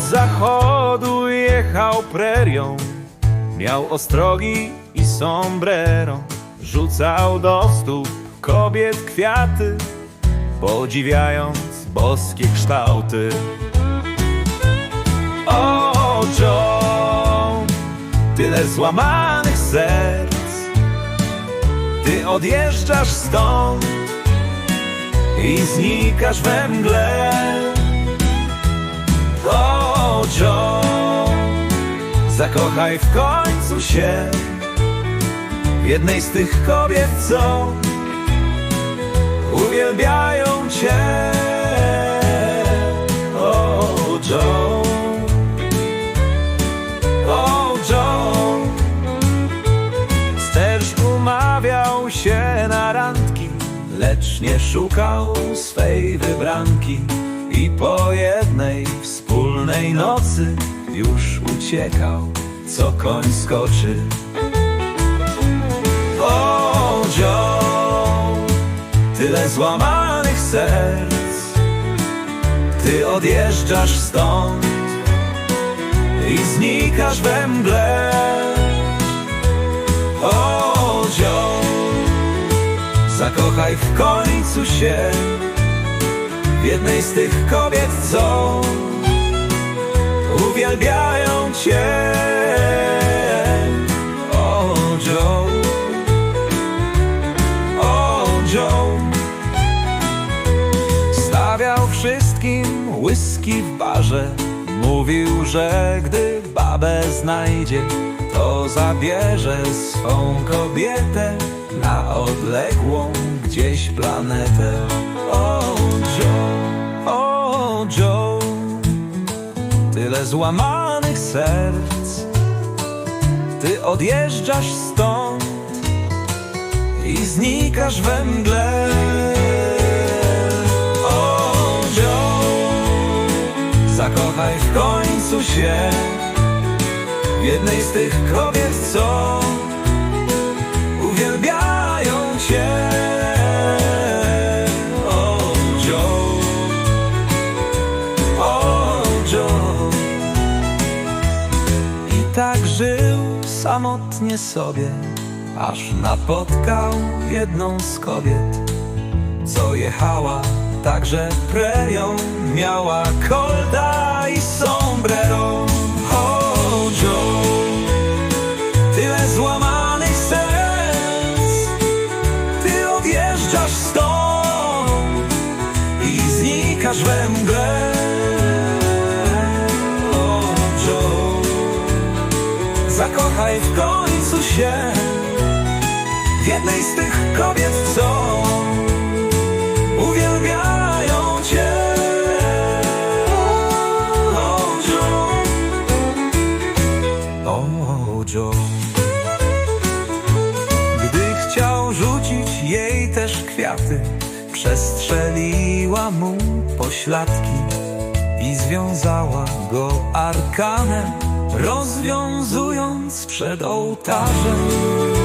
zachodu jechał prerią. Miał ostrogi i sombrero. Rzucał do stóp kobiet kwiaty Podziwiając boskie kształty. O, John, tyle złamanych serc. Ty odjeżdżasz stąd i znikasz we mgle O, John, zakochaj w końcu się. W jednej z tych kobiet, co uwielbiają cię. O, John, o, John Sterż umawiał się na randki Lecz nie szukał swej wybranki I po jednej wspólnej nocy Już uciekał, co koń skoczy. Joe, tyle złamanych serc Ty odjeżdżasz stąd I znikasz we mgle. O, Joe, zakochaj w końcu się W jednej z tych kobiet, co Uwielbiają cię. O, Joe. O, Joe. Stawiał wszystkim whisky w barze. Mówił, że gdy babę znajdzie To zabierze swą kobietę Na odległą gdzieś planetę. O, Joe, o, Joe Tyle złamanych serc. Ty odjeżdżasz stąd I znikasz we mgle. O, Zakochaj w końcu się W jednej z tych kobiet, co samotnie sobie Aż napotkał jedną z kobiet. Co jechała także prerią Miała kolda i sombrero. O, Joe Tyle złamanych serc Ty odjeżdżasz stąd i znikasz we mgle Zakochaj w końcu się W jednej z tych kobiet, co Uwielbiają cię. O, Joe O, Joe gdy chciał rzucić jej też kwiaty, przestrzeliła mu pośladki i związała go arkanem, rozwiązując przed ołtarzem.